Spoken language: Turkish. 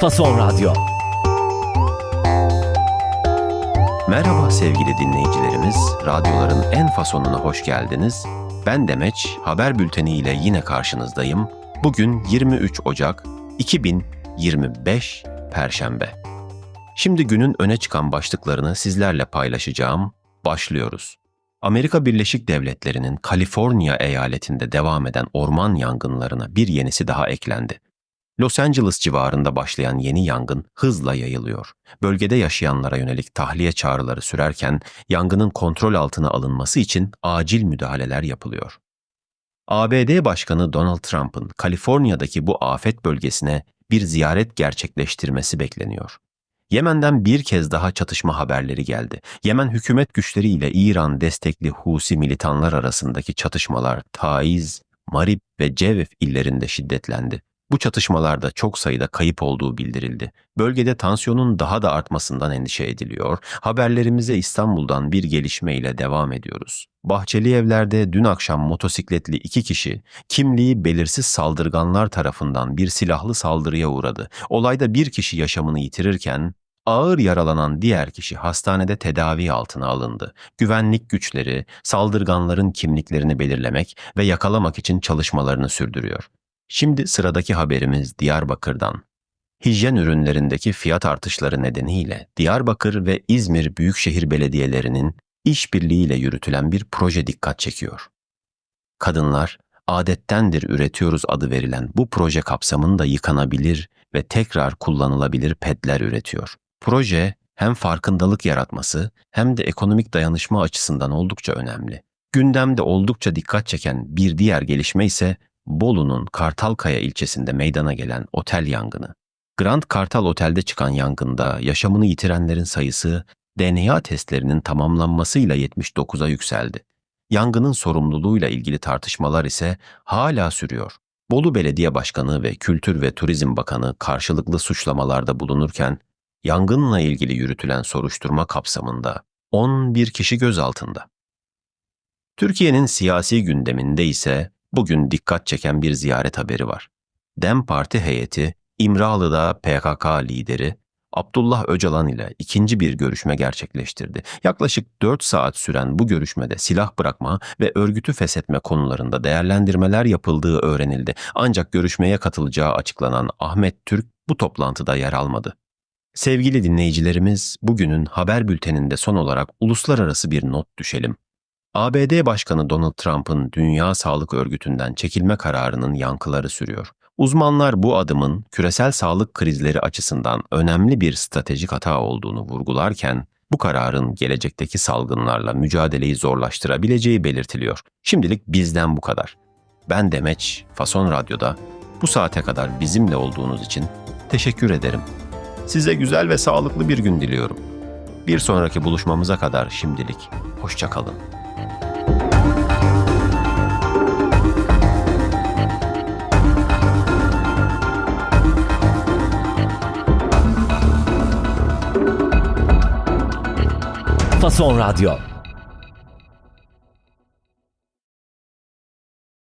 Fason Radyo. Merhaba sevgili dinleyicilerimiz, radyoların en fasonuna hoş geldiniz. Ben Demeç, haber bülteni ile yine karşınızdayım. Bugün 23 Ocak 2025 Perşembe. Şimdi günün öne çıkan başlıklarını sizlerle paylaşacağım. Başlıyoruz. Amerika Birleşik Devletleri'nin Kaliforniya eyaletinde devam eden orman yangınlarına bir yenisi daha eklendi. Los Angeles civarında başlayan yeni yangın hızla yayılıyor. Bölgede yaşayanlara yönelik tahliye çağrıları sürerken yangının kontrol altına alınması için acil müdahaleler yapılıyor. ABD Başkanı Donald Trump'ın Kaliforniya'daki bu afet bölgesine bir ziyaret gerçekleştirmesi bekleniyor. Yemen'den bir kez daha çatışma haberleri geldi. Yemen hükümet güçleri ile İran destekli Husi militanlar arasındaki çatışmalar Taiz, Marib ve Cevef illerinde şiddetlendi. Bu çatışmalarda çok sayıda kayıp olduğu bildirildi. Bölgede tansiyonun daha da artmasından endişe ediliyor. Haberlerimize İstanbul'dan bir gelişme ile devam ediyoruz. Bahçeli evlerde dün akşam motosikletli iki kişi kimliği belirsiz saldırganlar tarafından bir silahlı saldırıya uğradı. Olayda bir kişi yaşamını yitirirken ağır yaralanan diğer kişi hastanede tedavi altına alındı. Güvenlik güçleri saldırganların kimliklerini belirlemek ve yakalamak için çalışmalarını sürdürüyor. Şimdi sıradaki haberimiz Diyarbakır'dan. Hijyen ürünlerindeki fiyat artışları nedeniyle Diyarbakır ve İzmir Büyükşehir Belediyelerinin işbirliğiyle yürütülen bir proje dikkat çekiyor. Kadınlar, adettendir üretiyoruz adı verilen bu proje kapsamında yıkanabilir ve tekrar kullanılabilir pedler üretiyor. Proje hem farkındalık yaratması hem de ekonomik dayanışma açısından oldukça önemli. Gündemde oldukça dikkat çeken bir diğer gelişme ise Bolu'nun Kartalkaya ilçesinde meydana gelen otel yangını. Grand Kartal Otel'de çıkan yangında yaşamını yitirenlerin sayısı DNA testlerinin tamamlanmasıyla 79'a yükseldi. Yangının sorumluluğuyla ilgili tartışmalar ise hala sürüyor. Bolu Belediye Başkanı ve Kültür ve Turizm Bakanı karşılıklı suçlamalarda bulunurken yangınla ilgili yürütülen soruşturma kapsamında 11 kişi gözaltında. Türkiye'nin siyasi gündeminde ise bugün dikkat çeken bir ziyaret haberi var. DEM Parti heyeti İmralı'da PKK lideri Abdullah Öcalan ile ikinci bir görüşme gerçekleştirdi. Yaklaşık 4 saat süren bu görüşmede silah bırakma ve örgütü feshetme konularında değerlendirmeler yapıldığı öğrenildi. Ancak görüşmeye katılacağı açıklanan Ahmet Türk bu toplantıda yer almadı. Sevgili dinleyicilerimiz, bugünün haber bülteninde son olarak uluslararası bir not düşelim. ABD Başkanı Donald Trump'ın Dünya Sağlık Örgütü'nden çekilme kararının yankıları sürüyor. Uzmanlar bu adımın küresel sağlık krizleri açısından önemli bir stratejik hata olduğunu vurgularken bu kararın gelecekteki salgınlarla mücadeleyi zorlaştırabileceği belirtiliyor. Şimdilik bizden bu kadar. Ben Demeç, Fason Radyo'da bu saate kadar bizimle olduğunuz için teşekkür ederim. Size güzel ve sağlıklı bir gün diliyorum. Bir sonraki buluşmamıza kadar şimdilik hoşçakalın. Fason Radyo.